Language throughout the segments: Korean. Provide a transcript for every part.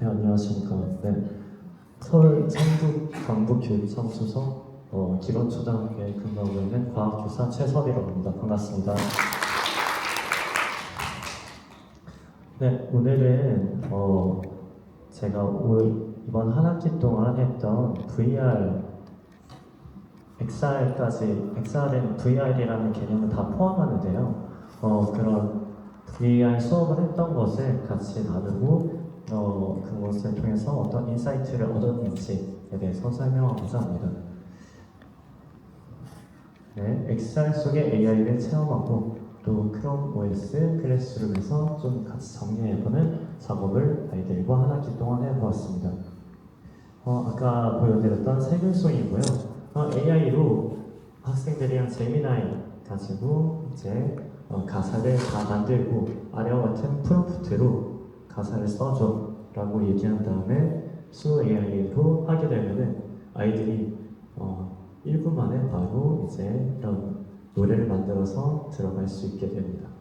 네, 안녕하십니까. 네. 서울 성북 강북교육청소서 어, 기론초등학교에 근무하고 있는 과학교사 최섭이라고 합니다. 반갑습니다. 네, 오늘은 어, 제가 올 이번 한 학기 동안 했던 VR XR까지 XR은 VR이라는 개념을 다 포함하는데요. 어, 그런 VR 수업을 했던 것을 같이 나누고 어, 그것을 통해서 어떤 인사이트를 얻었는지에 대해서 설명하고자 합니다. 네, XR 속의 AI를 체험하고 또 크롬 OS 클래스룸에서 좀 같이 정리해보는 작업을 아이들과 한 학기 동안 해보았습니다. 어, 아까 보여드렸던 세 글송이고요. 어, AI로 학생들이랑 재미나이 가지고 이제 어, 가사를 다 만들고 아래와 같은 프롬프트로 가사를 써줘 라고 얘기한 다음에 수노 AI로 하게 되면은 아이들이 어, 1분 만에 바로 이제 이런 노래를 만들어서 들어갈 수 있게 됩니다.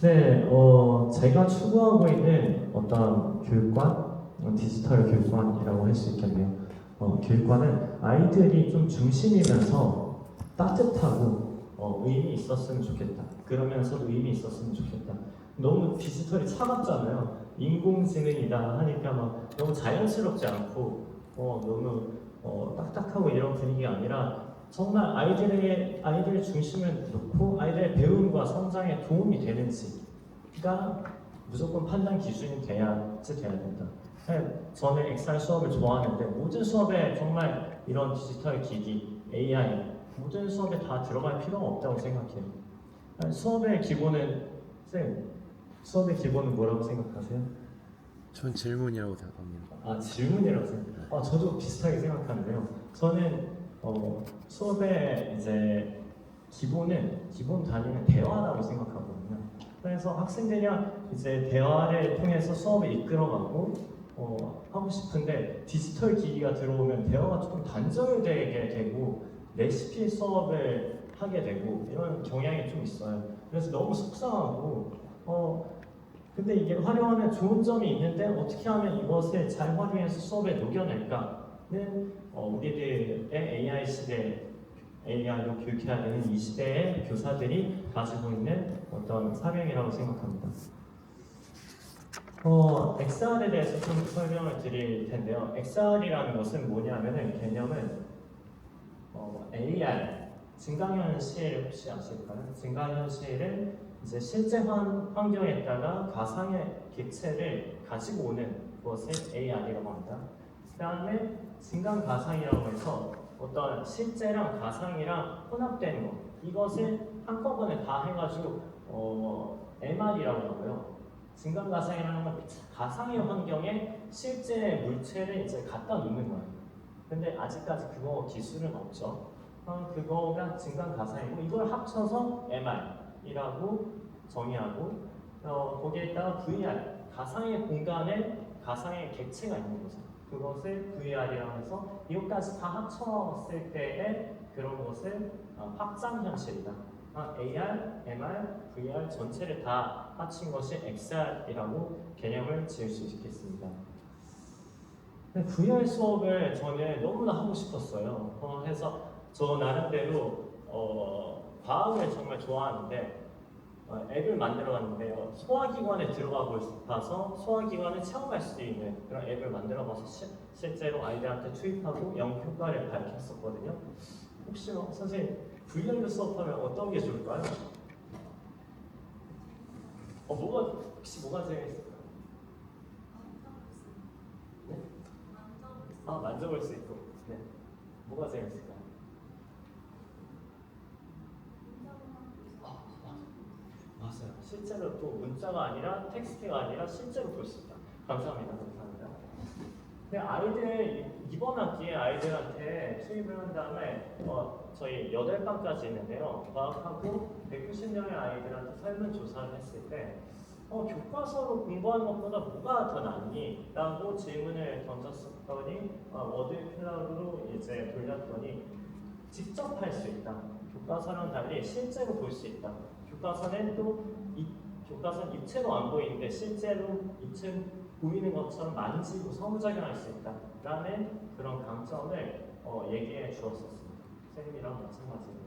네, 어, 제가 추구하고 있는 어떤 교육관, 어, 디지털 교육관이라고 할 수 있겠네요. 어, 교육관은 아이들이 좀 중심이면서 따뜻하고 어, 의미 있었으면 좋겠다. 그러면서도 의미 있었으면 좋겠다. 너무 디지털이 차갑잖아요. 인공지능이다 하니까 막 너무 자연스럽지 않고 어, 너무 어, 딱딱하고 이런 분위기가 아니라 정말 아이들에게 아이들의 중심을 놓고 아이들의 배움과 성장에 도움이 되는지가 무조건 판단 기준이 돼야지 돼야 된다. 네, 저는 XR 수업을 좋아하는데 모든 수업에 정말 이런 디지털 기기, AI 모든 수업에 다 들어갈 필요가 없다고 생각해요. 수업의 기본은 쌤 수업의 기본은 뭐라고 생각하세요? 전 질문이라고 생각합니다. 아 질문이라고 생각. 아 저도 비슷하게 생각하는데요. 저는 어, 수업의 이제 기본은 기본 단위는 대화라고 생각하거든요. 그래서 학생들이랑 이제 대화를 통해서 수업을 이끌어가고 어, 하고 싶은데 디지털 기기가 들어오면 대화가 조금 단절되게 되고 레시피 수업을 하게 되고 이런 경향이 좀 있어요. 그래서 너무 속상하고 어, 근데 이게 활용하면 좋은 점이 있는데 어떻게 하면 이것을 잘 활용해서 수업에 녹여낼까 는 어, 우리들의 AI 시대, AI로 교육해야 되는 이 시대의 교사들이 가지고 있는 어떤 사명이라고 생각합니다. 어, XR에 대해서 좀 설명을 드릴 텐데요. XR이라는 것은 뭐냐면은 개념은 어, AR, 증강현실 혹시 아실까요? 증강현실은 이제 실제 환, 환경에다가 가상의 객체를 가지고 오는 것을 AR이라고 합니다. 그 다음에 증강 가상이라고 해서 어떤 실제랑 가상이랑 혼합되는 것 이것을 한꺼번에 다 해가지고 어, MR이라고 하고요. 증강 가상이라는 건 가상의 환경에 실제 물체를 이제 갖다 놓는 거예요. 근데 아직까지 그거 기술은 없죠. 어, 그거가 증강 가상이고 이걸 합쳐서 MR이라고 정의하고 어, 거기에다가 VR 가상의 공간에 가상의 객체가 있는 거죠. 그것을 VR이라고 해서 이것까지 다 합쳤을 때의 그런 것을 어, 확장 현실이다. 아, AR, MR, VR 전체를 다 합친 것이 XR이라고 개념을 지을 수 있겠습니다. VR 수업을 저는 너무나 하고 싶었어요. 어, 해서 저 나름대로 어, 과학을 정말 좋아하는데 어, 앱을 만들어봤는데요. 소화기관에 들어가고 싶어서 소화기관을 체험할 수 있는 그런 앱을 만들어봐서 시, 실제로 아이들한테 투입하고 영 효과를 밝혔었거든요. 혹시 뭐 선생님 VR로 수업하면 어떤 게 좋을까요? 어 뭐가 혹시 뭐가 재밌을까요? 네? 아 만져볼 수 있고 네 뭐가 재밌을까요? 아, 맞아요. 실제로 또 문자가 아니라 텍스트가 아니라 실제로 볼 수 있다. 감사합니다. 감사합니다. 근데 아이들 이번 학기에 아이들한테 투입을 한 다음에 어, 저희 8반까지 있는데요. 과학하고 190명의 아이들한테 설문조사를 했을 때 어, 교과서로 공부하는 것보다 뭐가 더 낫니? 라고 질문을 던졌었더니 어, 워드 클라우드로 이제 돌렸더니 직접 할 수 있다. 교과서랑 달리 실제로 볼 수 있다. 교과서는 또 이, 교과서는 입체로 안 보이는데 실제로 입체 보이는 것처럼 만지고 상호작용할 수 있다라는 그런 강점을 어, 얘기해 주었었습니다. 선생님이랑 마찬가지고요.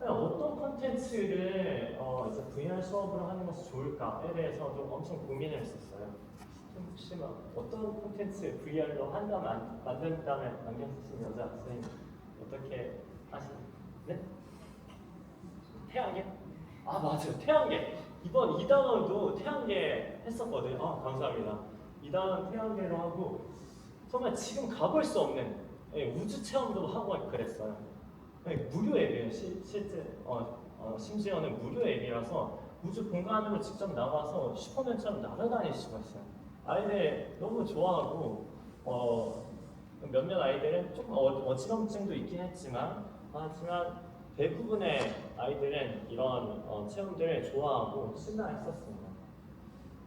어떤 콘텐츠를 어, 이제 VR 수업으로 하는 것이 좋을까에 대해서도 엄청 고민을 했었어요. 좀 혹시 막 어떤 콘텐츠 VR로 한다 만, 만든다면 안경 쓰신 여자 선생님 어떻게 하시나요? 네? 태양계? 아 맞아요. 태양계. 이번 이단원도 태양계 했었거든요. 아 감사합니다. 이단원 태양계로 하고 정말 지금 가볼 수 없는 예, 우주 체험도 하고 그랬어요. 네, 무료 앱이에요. 시, 실제 어, 어, 심지어는 무료 앱이라서 우주 공간으로 직접 나와서 슈퍼맨처럼 날아다닐 수가 있어요. 아이들 너무 좋아하고 어, 몇몇 아이들은 조금 어, 어지럼증도 있긴 했지만 하지만 대부분의 아이들은 이런 어, 체험들을 좋아하고 신나했었습니다.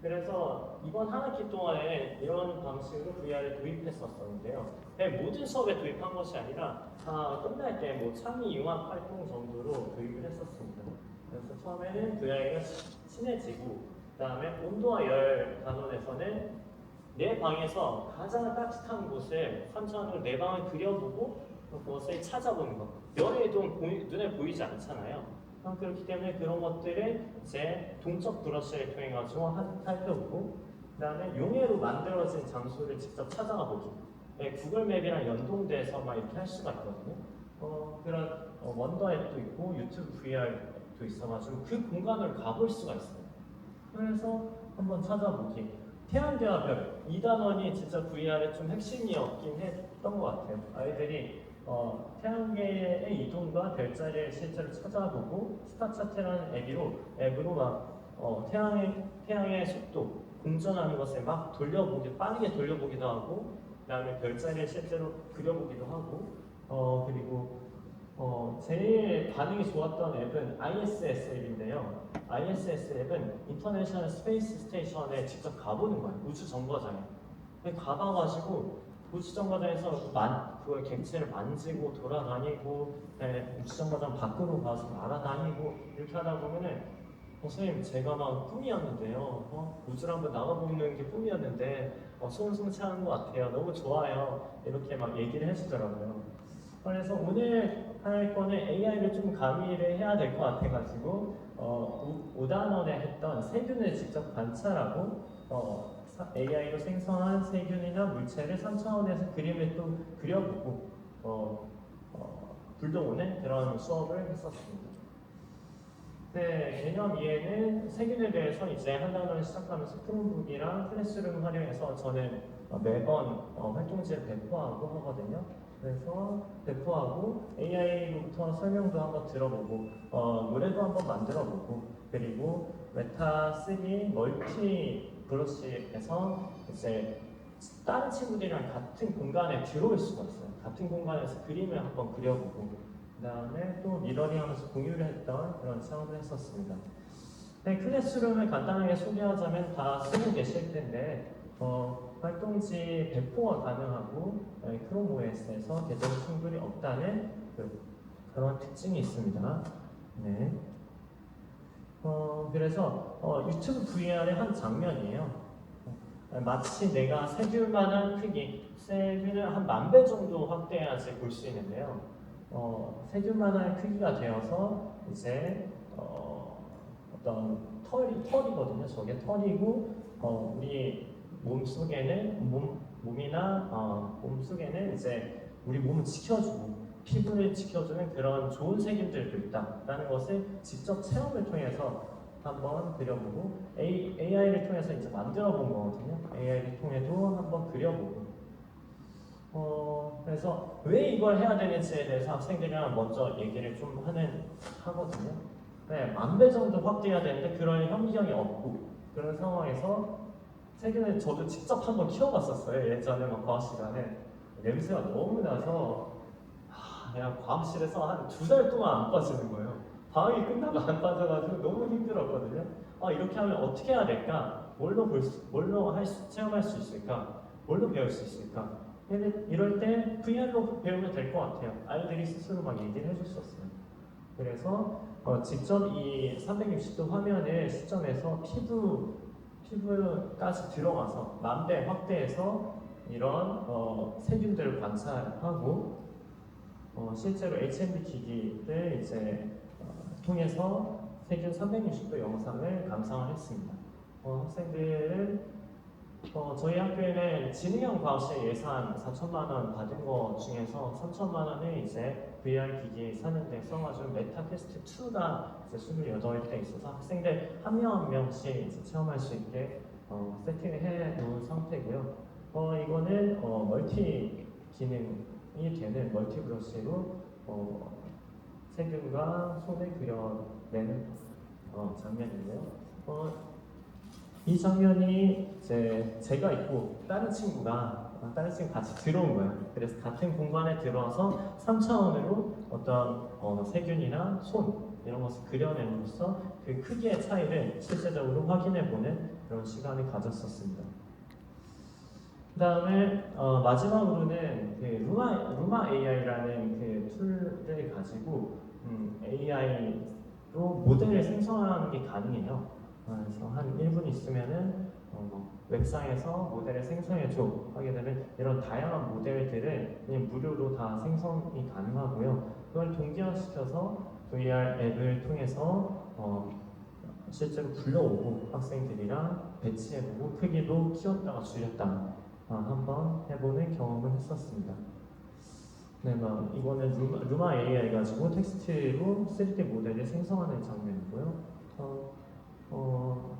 그래서 이번 한 학기 동안에 이런 방식으로 VR을 도입했었는데요. 네, 모든 수업에 도입한 것이 아니라 다 끝날 때 뭐 창의 융합 활동 정도로 도입을 했었습니다. 그래서 처음에는 VR과 친해지고 그다음에 온도와 열 단원에서는 내 방에서 가장 따뜻한 곳을 3차원으로 내 방을 그려보고 그것을 찾아보는 것. 열의 보이- 눈에 보이지 않잖아요. 어, 그렇기 때문에 그런 것들을 이제 동적 브러쉬를 통해 가지고 한- 살펴보고 그다음에 용해로 만들어진 장소를 직접 찾아가 보기. 네, 구글 맵이랑 연동돼서 막 이렇게 할 수가 있거든요. 어, 그런 어, 원더 앱도 있고 유튜브 VR도 있어가지고 그 공간을 가볼 수가 있어요. 그래서 한번 찾아보기. 태양계와 별, 이 단원이 진짜 VR의 좀 핵심이었긴 했던 것 같아요. 아이들이 어, 태양계의 이동과 별자리를 실제로 찾아보고 스타차트라는 앱으로 앱으로 막 어, 태양의 태양의 속도, 공전하는 것을 막 돌려보기 빠르게 돌려보기도 하고, 그다음에 별자리를 실제로 그려보기도 하고, 어 그리고 어, 제일 반응이 좋았던 앱은 ISS 앱인데요. ISS 앱은 인터내셔널 스페이스 스테이션에 직접 가보는 거예요. 우주 정거장에. 가봐가지고 우주 정거장에서 만 그걸 객체를 만지고 돌아다니고 네, 우주 정거장 밖으로 가서 날아다니고 이렇게 하다 보면은 어, 선생님 제가 막 꿈이었는데요. 어, 우주를 한번 나가보는 게 꿈이었는데 어, 소원성취하는 것 같아요. 너무 좋아요. 이렇게 막 얘기를 해주더라고요. 그래서 오늘 할 거는 AI를 좀 가미를 해야 될 것 같아가지고 어, 5단원에 했던 세균을 직접 관찰하고 어, AI로 생성한 세균이나 물체를 3차원에서 그림을 또 그려보고 어, 어, 불러오는 그런 수업을 했었습니다. 네, 개념 2에는 세균에 대해서 이제 한 단원을 시작하면서 프롬북이랑 클래스룸 활용해서 저는 어, 매번 어, 활동지를 배포하고 하거든요. 그래서 배포하고 AI로부터 설명도 한번 들어보고 어, 노래도 한번 만들어보고 그리고 메타 3 멀티 브러쉬에서 이제 다른 친구들이랑 같은 공간에 들어올 수가 있어요. 같은 공간에서 그림을 한번 그려보고 그 다음에 또 미러링하면서 공유를 했던 그런 체험을 했었습니다. 네, 클래스룸을 간단하게 소개하자면 다 쓰고 계실 텐데 어, 활동지 배포가 가능하고 네, 크롬 OS에서 계정 충돌이 없다는 그, 그런 특징이 있습니다. 네. 어, 그래서 어, 유튜브 VR의 한 장면이에요. 어, 마치 내가 세균만한 크기, 세균을 한 만 배 정도 확대해야지 볼 수 있는데요. 어, 세균만한 크기가 되어서 이제 어, 어떤 털이 털이거든요. 저게 털이고 어, 우리 몸 속에는 몸 몸이나 어, 몸 속에는 이제 우리 몸을 지켜주고 피부를 지켜주는 그런 좋은 세균들도 있다라는 것을 직접 체험을 통해서 한번 그려보고 AI를 통해서 이제 만들어 본 거거든요. AI를 통해도 한번 그려보고 어, 그래서 왜 이걸 해야 되는지에 대해서 학생들이랑 먼저 얘기를 좀 하는 하거든요. 네, 만배 정도 확대해야 되는데 그런 현미경이 없고 그런 상황에서 세균을 저도 직접 한번 키워봤었어요. 예전에 막 과학 시간에 냄새가 너무 나서 하, 그냥 과학실에서 한 두 달 동안 안 빠지는 거예요. 방학이 끝나고 안 빠져가지고 너무 힘들었거든요. 아 이렇게 하면 어떻게 해야 될까? 뭘로 볼 수, 뭘로 할 수, 체험할 수 있을까? 뭘로 배울 수 있을까? 근데 이럴 때 VR로 배우면 될 것 같아요. 아이들이 스스로 막 얘기를 없어요. 그래서 어, 직접 이 360도 화면을 시점에서 피부 피부까지 들어가서 만배 확대해서 이런 어, 세균들을 관찰하고 어, 실제로 HMD 기기를 이제 어, 통해서 세균 360도 영상을 감상을 했습니다. 어, 학생들은 어, 저희 학교에는 진흥형 과학실 예산 4천만 원 받은 거 중에서 3천만 원을 이제 VR 기기 사는데 써가지고 메타 퀘스트 2가 이제 28대 있어서 학생들 한 명 한 명씩 이제 체험할 수 있게 어, 세팅을 해 놓은 상태고요. 어, 이거는 어, 멀티 기능 이 되는 멀티 브러쉬로 어, 세균과 손을 그려낸 어, 장면인데요. 어, 이 장면이 이제 제가 있고 다른 친구가 어, 다른 친구 같이 들어온 거예요. 그래서 같은 공간에 들어와서 3차원으로 어떤 어, 세균이나 손 이런 것을 그려냄으로써 그 크기의 차이를 실제적으로 확인해 보는 그런 시간을 가졌었습니다. 그 다음에 어, 마지막으로는 그 루마, 루마 AI라는 그 툴을 가지고 음, AI로 모델을 생성하는 게 가능해요. 어, 그래서 한 1분 있으면은 어, 웹상에서 모델을 생성해줘 하게 되면 이런 다양한 모델들을 그냥 무료로 다 생성이 가능하고요. 그걸 동기화시켜서 VR 앱을 통해서 어, 실제로 불러오고 학생들이랑 배치해보고 크기도 키웠다가 줄였다가 아, 한번 해보는 경험을 했었습니다. 네, 막 이거는 루마, 루마 AI 가지고 텍스트로 3D 모델을 생성하는 장면이고요. 어, 어,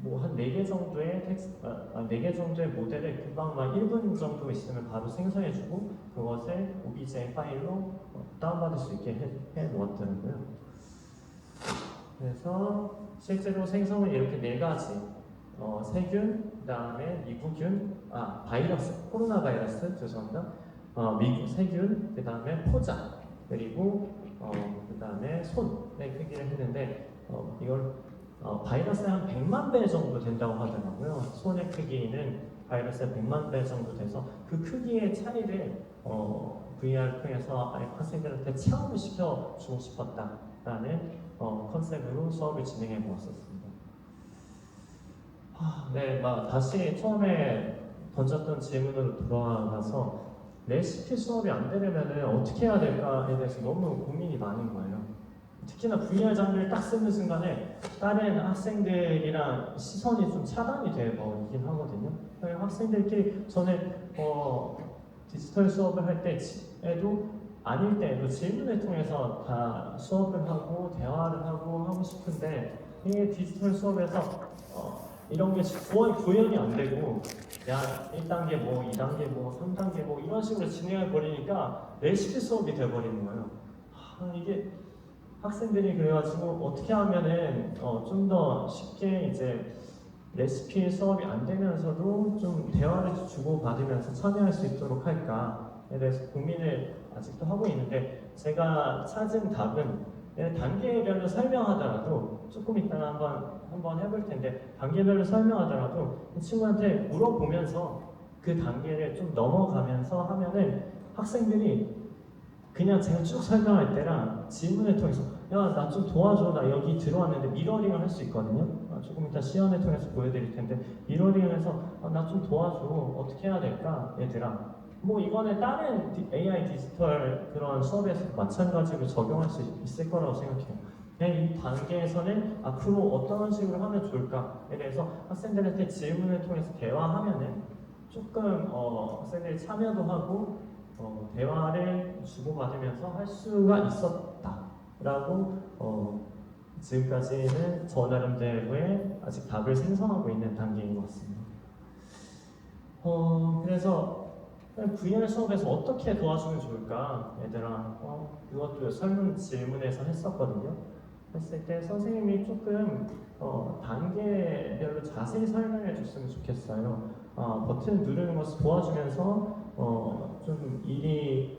뭐한 4개 정도의 텍스트, 아, 4개 정도의 모델을 금방 막 1분 정도 있으면 바로 생성해주고 그것을 OBJ 파일로 어, 다운받을 수 있게 해, 해 놓았더라고요. 그래서 실제로 생성은 이렇게 네 가지 어, 세균, 그 다음에 미구균, 아 바이러스, 코로나 바이러스 죄송합니다. 어, 미구 세균, 그 다음에 포자, 그리고 어, 그 다음에 손의 크기를 했는데 어, 이걸 어, 바이러스의 한 100만 배 정도 된다고 하더라고요. 손의 크기는 바이러스의 100만 배 정도 돼서 그 크기의 차이를 어, VR 통해서 학생들한테 체험을 시켜주고 싶었다라는 어, 컨셉으로 수업을 진행해 보았었습니다. 아, 네, 막 다시 처음에 던졌던 질문으로 돌아가서 레시피 수업이 안 되려면 어떻게 해야 될까에 대해서 너무 고민이 많은 거예요. 특히나 VR 장비를 딱 쓰는 순간에 다른 학생들이랑 시선이 좀 차단이 되어버리긴 하거든요. 그래서 학생들끼리 저는 어, 디지털 수업을 할 때에도 아닐 때에도 질문을 통해서 다 수업을 하고 대화를 하고 하고 싶은데 이게 디지털 수업에서 어, 이런 게 거의 구현이 안 되고 야 1단계 뭐 2단계 뭐 3단계 뭐 이런 식으로 진행해 버리니까 레시피 수업이 돼 버리는 거예요. 아, 이게 학생들이 그래가지고 어떻게 하면은 어, 좀 더 쉽게 이제 레시피 수업이 안 되면서도 좀 대화를 주고 받으면서 참여할 수 있도록 할까에 대해서 고민을 아직도 하고 있는데 제가 찾은 답은 단계별로 설명하더라도 조금 이따가 한번 한번 해볼 텐데 단계별로 설명하더라도 이 친구한테 물어보면서 그 단계를 좀 넘어가면서 하면은 학생들이 그냥 제가 쭉 설명할 때랑 질문을 통해서 야 나 좀 도와줘 나 여기 들어왔는데 미러링을 할 수 있거든요. 아, 조금 이따 시연을 통해서 보여드릴 텐데 미러링을 해서 아, 나 좀 도와줘 어떻게 해야 될까? 얘들아 뭐 이거는 다른 디- AI 디지털 그런 수업에서 마찬가지로 적용할 수 있을 거라고 생각해요 이 단계에서는 앞으로 어떤 식으로 하면 좋을까에 대해서 학생들한테 질문을 통해서 대화하면은 조금 어, 학생들이 참여도 하고 어, 대화를 주고받으면서 할 수가 있었다라고 어, 지금까지는 저 나름대로의 아직 답을 생성하고 있는 단계인 것 같습니다. 어, 그래서 VR 수업에서 어떻게 도와주면 좋을까? 얘들아, 어, 이것도 설문 질문에서 했었거든요. 했을 때 선생님이 조금 어, 단계별로 자세히 설명해 줬으면 좋겠어요. 어, 버튼 누르는 것을 도와주면서 어, 좀 일이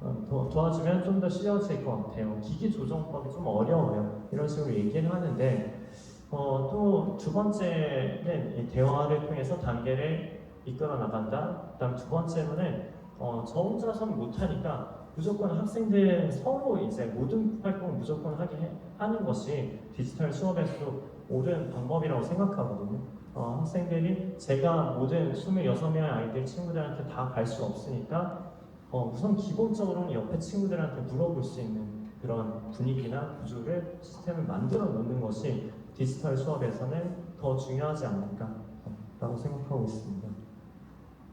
어, 더 도, 도와주면 좀 더 쉬워질 것 같아요. 기기 조정법이 좀 어려워요. 이런 식으로 얘기를 하는데 어, 또 두 번째는 이 대화를 통해서 단계를 이끌어 나간다. 그다음 두 번째로는 어, 저 혼자서는 못하니까 무조건 학생들 서로 이제 모든 활동을 무조건 하게 해- 하는 것이 디지털 수업에서도 옳은 방법이라고 생각하거든요. 어, 학생들이 제가 모든 26명의 아이들 친구들한테 다 갈 수 없으니까 어, 우선 기본적으로는 옆에 친구들한테 물어볼 수 있는 그런 분위기나 구조를 시스템을 만들어 놓는 것이 디지털 수업에서는 더 중요하지 않을까라고 생각하고 있습니다.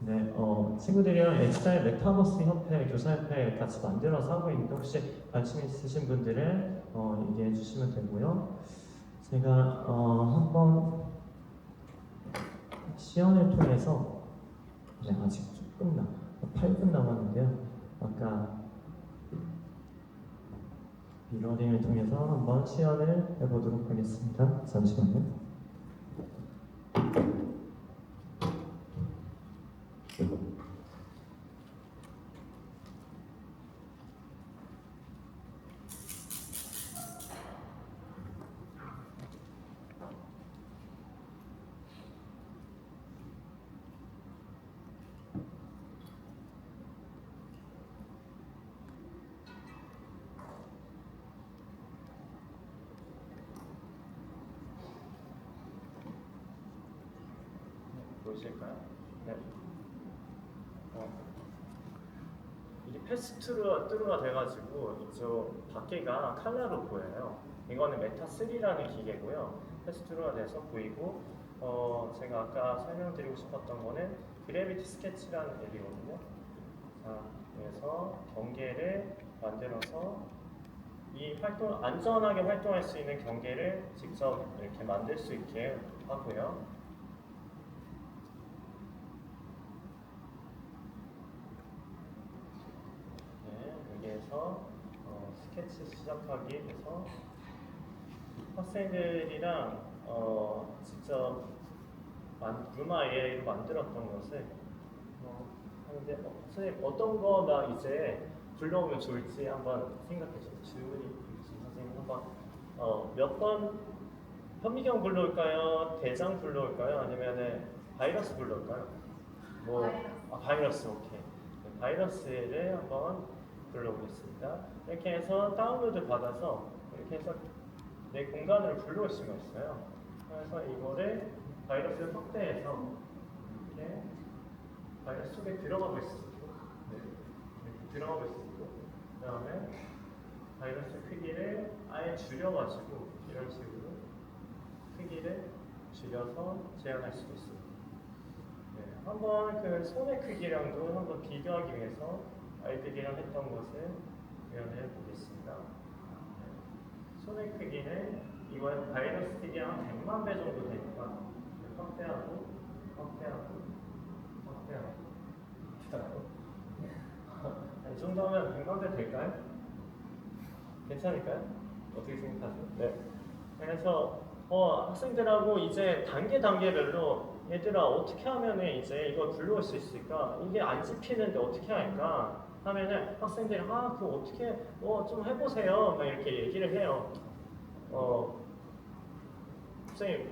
네, 어, 친구들이랑 엑스타일 메타버스 협회, 교사협회 같이 만들어서 하고 있는데 혹시 관심 있으신 분들은 어, 얘기해 주시면 되고요. 제가 어, 한번 시연을 통해서 네, 아직 조금 나 8분 남았는데요. 아까 미러링을 통해서 한번 시연을 해보도록 하겠습니다. 잠시만요. 보이실까요? 네. 어. 이게 패스트루가 뚜루가 돼가지고 이쪽 밖에가 칼라로 보여요. 이거는 메타 3라는 기계고요. 패스트루가 돼서 보이고 어, 제가 아까 설명드리고 싶었던 거는 그래비티 스케치라는 앱이거든요. 자, 그래서 경계를 만들어서 이 활동 안전하게 활동할 수 있는 경계를 직접 이렇게 만들 수 있게 하고요. 네, 여기에서 어, 스케치 시작하기 해서 학생들이랑 어, 직접 만, 루마 AI로 만들었던 것을 어, 하는데 어, 선생님 어떤 거 나 이제 불러오면 좋을지 한번 생각해 주세요. 질문이 있으신 선생님 한번 어, 몇번 현미경 불러올까요? 대장 불러올까요? 아니면은 바이러스 불러올까요? 뭐 아, 바이러스 오케이. 네, 바이러스를 한번 불러보겠습니다. 이렇게 해서 다운로드 받아서 이렇게 해서 내 공간으로 불러올 수가 있어요. 그래서 이거를 바이러스를 확대해서 이렇게 바이러스 속에 들어가고 있습니다. 네, 이렇게 들어가고 있습니다. 그 다음에 바이러스 크기를 아예 줄여가지고 이런 식으로 크기를 줄여서 제한할 수도 있습니다. 네, 한번 그 손의 크기랑도 한번 비교하기 위해서 아이들이랑 했던 것을 표현해 보겠습니다. 네, 손의 크기는 이건 바이러스 크기가 한 100만 배 정도 되니까 확대하고 확대하고 확대하고 이 정도면 100만 배 될까요? 괜찮을까요? 어떻게 생각하세요? 네. 그래서 어, 학생들하고 이제 단계 단계별로 얘들아 어떻게 하면은 이제 이걸 불러올 수 있을까? 이게 안 집히는데 어떻게 할까? 하면은 학생들이 아 그거 어떻게 어 좀 해보세요 막 이렇게 얘기를 해요. 어 선생님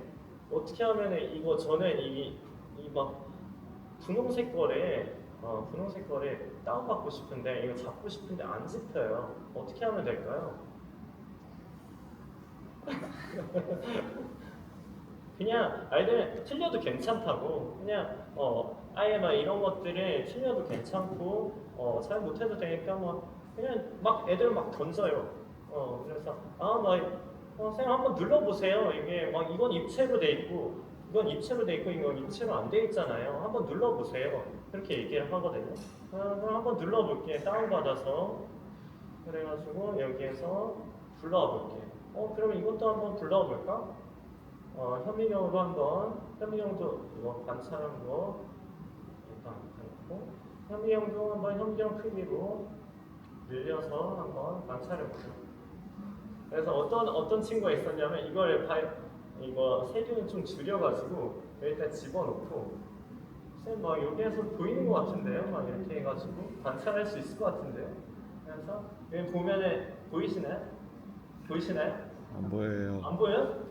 어떻게 하면은 이거 저는 이이막 분홍색 거를 어 분홍색 거를 다운받고 싶은데 이거 잡고 싶은데 안 집혀요. 어떻게 하면 될까요? 그냥 아이들 틀려도 괜찮다고. 그냥 어 아예 막 이런 것들을 틀려도 괜찮고 어 잘 못해도 되니까 뭐 그냥 막 애들 막 던져요. 어 그래서 아막 어, 선생님 한번 눌러보세요. 이게 막 이건 입체로 돼 있고 이건 입체로 돼 있고 이건 입체로 안 돼 있잖아요. 한번 눌러보세요. 그렇게 얘기를 하거든요. 아, 그럼 한번 눌러볼게. 다운받아서. 그래가지고 여기에서 불러볼게. 어 그럼 이것도 한번 불러볼까? 어, 현미경으로 한번 현미경도 이거 관찰한 거 일단 해놓고 현미경도 한번 현미경 크기로 늘려서 한번 관찰해 보세요. 그래서 어떤 어떤 친구가 있었냐면 이걸 바, 이거 세균을 좀 줄여가지고 여기다 집어넣고 쌤 막 여기에서 보이는 것 같은데요? 막 이렇게 해가지고 관찰할 수 있을 것 같은데요? 그래서 여기 보면은 보이시나요? 보이시나요? 안 보여요. 안 보여요?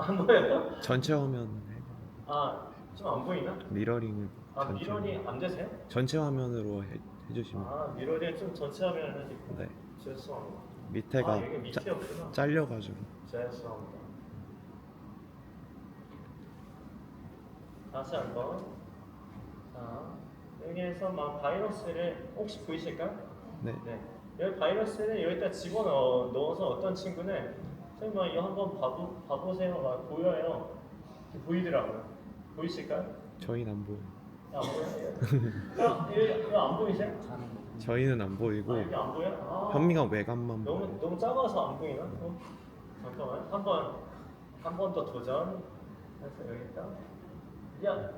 안 보여요? 전체 화면 해- 아, 좀안 보이나? 미러링을 아, 전체 미러링 안 되세요? 전체 화면으로 해, 해주시면 아, 미러링 좀 전체 화면을 해주고. 네 죄송합니다. 밑에가 아, 이게 짜, 밑이었구나. 잘려가지고 죄송합니다. 다시 한번. 자, 여기에서 막 바이러스를 혹시 보이실까요? 네 네. 여기 바이러스를 여기다 집어넣어 넣어서 어떤 친구는 막 이거 한번 봐보, 봐보세요. 막 보여요. 보이더라고요. 보이실까요? 저희는 안 보여. 안 보여요? 어, 이거, 이거 안 보이세요? 저희는 안 보이고 아, 이게 안 보여? 아. 현미가 외관만 너무 보여. 너무 작아서 안 보이나? 어? 잠깐만 한 번 한 번 더 도전. 그래서 여기다. 야,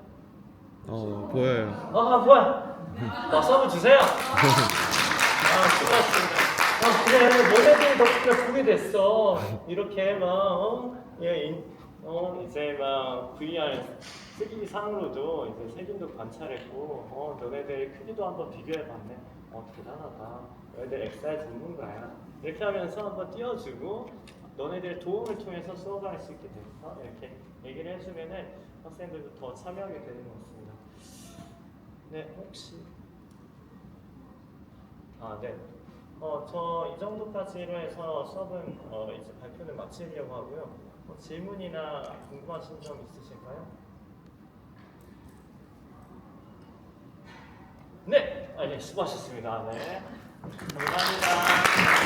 어 보여요. 아 뭐야? 박수 한번 주세요. 아 수고하셨습니다. 아 그래 너네들 덕분에 보게 됐어. 이렇게 막 어? 어 이제 막 VR 3D 상으로도 이제 세균도 관찰했고 어 너네들 크기도 한번 비교해봤네. 어 대단하다. 너네들 XR 전문가야. 이렇게 하면서 한번 띄워주고 너네들 도움을 통해서 수업을 할수 있게 돼서 이렇게 얘기를 해주면은 학생들도 더 참여하게 되는 것 같습니다. 네, 혹시 아, 네. 어, 저 이 정도까지로 해서 수업은 어, 이제 발표는 마치려고 하고요. 뭐 질문이나 궁금하신 점 있으실까요? 네, 아, 네, 수고하셨습니다. 네, 감사합니다.